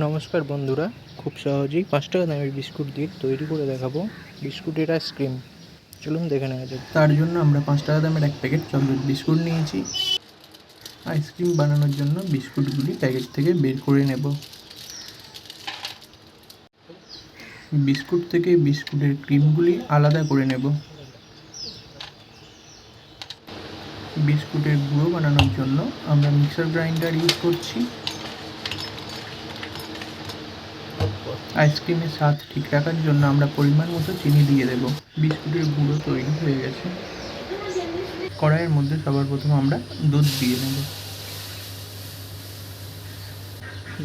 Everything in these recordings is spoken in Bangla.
নমস্কার বন্ধুরা, খুব সহজেই পাঁচ টাকা দামের বিস্কুট দিয়ে তৈরি করে দেখাবো বিস্কুটের আইসক্রিম চলুন দেখে নেওয়া যাক। তার জন্য আমরা পাঁচ টাকা দামের এক প্যাকেট চকলেট বিস্কুট নিয়েছি। আইসক্রিম বানানোর জন্য বিস্কুটগুলি প্যাকেট থেকে বের করে নেব। বিস্কুট থেকে বিস্কুটের ক্রিমগুলি আলাদা করে নেব। বিস্কুটের গুঁড়ো বানানোর জন্য আমরা মিক্সার গ্রাইন্ডার ইউজ করছি। আইসক্রিমের স্বাদ ঠিক রাখার জন্য আমরা পরিমাণ মতো চিনি দিয়ে দেব। বিস্কুটের গুঁড়ো তৈরি হয়ে গেছে। কড়াইয়ের মধ্যে সবার প্রথম আমরা দুধ দিয়ে নেব।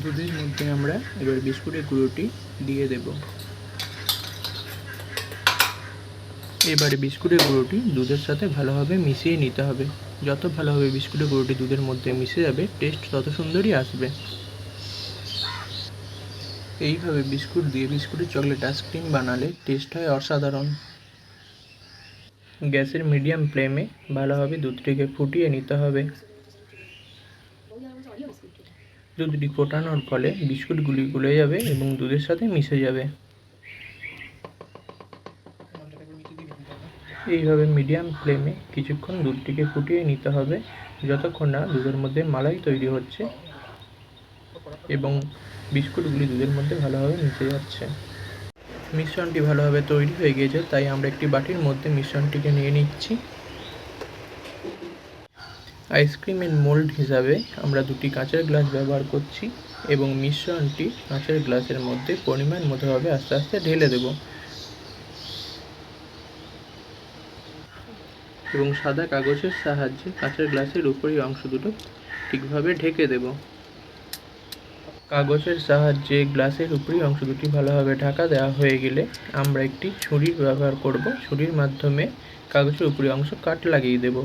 দুধের মধ্যে আমরা এবার বিস্কুটের গুঁড়োটি দিয়ে দেব। এবারে বিস্কুটের গুঁড়োটি দুধের সাথে ভালোভাবে মিশিয়ে নিতে হবে। যত ভালোভাবে বিস্কুটের গুঁড়োটি দুধের মধ্যে মিশে যাবে টেস্ট তত সুন্দরই আসবে। এইভাবে বিস্কুট দিয়ে বিস্কুটের চকলেট আইসক্রিম বানালে টেস্ট হয় অসাধারণ। গ্যাসের মিডিয়াম ফ্লেমে ভালোভাবে দুধটিকে ফুটিয়ে নিতে হবে। দুধটি ফোটানোর ফলে বিস্কুটগুলি গুলে যাবে এবং দুধের সাথে মিশে যাবে। এইভাবে মিডিয়াম ফ্লেমে কিছুক্ষণ দুধটিকে ফুটিয়ে নিতে হবে, যতক্ষণ না দুধের মধ্যে মালাই তৈরি হচ্ছে। এবং বিস্কুটগুলি দুধের মধ্যে ভালোভাবে মিশে যাচ্ছে। মিশ্রণটি ভালোভাবে তৈরি হয়ে গিয়েছে, তাই আমরা একটি বাটির মধ্যে মিশ্রণটিকে নিয়ে নিচ্ছি। আইসক্রিমের মোল্ড হিসাবে আমরা দুটি কাঁচের গ্লাস ব্যবহার করছি এবং মিশ্রণটি কাঁচের গ্লাসের মধ্যে পরিমাণ মতোভাবে আস্তে আস্তে ঢেলে দেব। এবং সাদা কাগজের সাহায্যে কাঁচের গ্লাসের উপরের অংশ দুটো ঠিকভাবে ঢেকে দেবো। কাগজের সাহায্যে গ্লাসের উপরি অংশ দুটি ভালোভাবে ঢাকা দেওয়া হয়ে গেলে আমরা একটি ছুরির ব্যবহার করব। ছুরির মাধ্যমে কাগজের উপরি অংশ কাট লাগিয়ে দেব,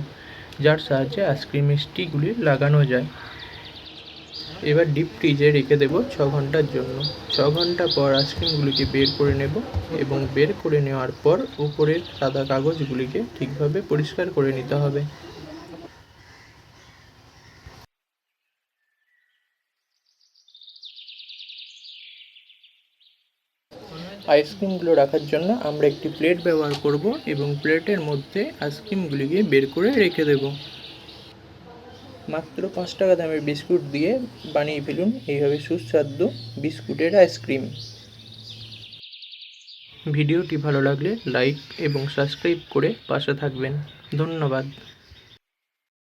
যার সাহায্যে আইসক্রিমের স্টিকগুলি লাগানো যায়। এবার ডিপ ফ্রিজে রেখে দেব ছ ঘণ্টার জন্য। ছ ঘণ্টা পর আইসক্রিমগুলিকে বের করে নেব এবং বের করে নেওয়ার পর উপরের সাদা কাগজগুলিকে ঠিকভাবে পরিষ্কার করে নিতে হবে। আইসক্রিমগুলো রাখার জন্য আমরা একটি প্লেট ব্যবহার করব এবং প্লেটের মধ্যে আইসক্রিমগুলিকে বের করে রেখে দেব। মাত্র পাঁচ টাকা দামের বিস্কুট দিয়ে বানিয়ে ফেলুন এইভাবে সুস্বাদু বিস্কুটের আইসক্রিম। ভিডিওটি ভালো লাগলে লাইক এবং সাবস্ক্রাইব করে পাশে থাকবেন। ধন্যবাদ।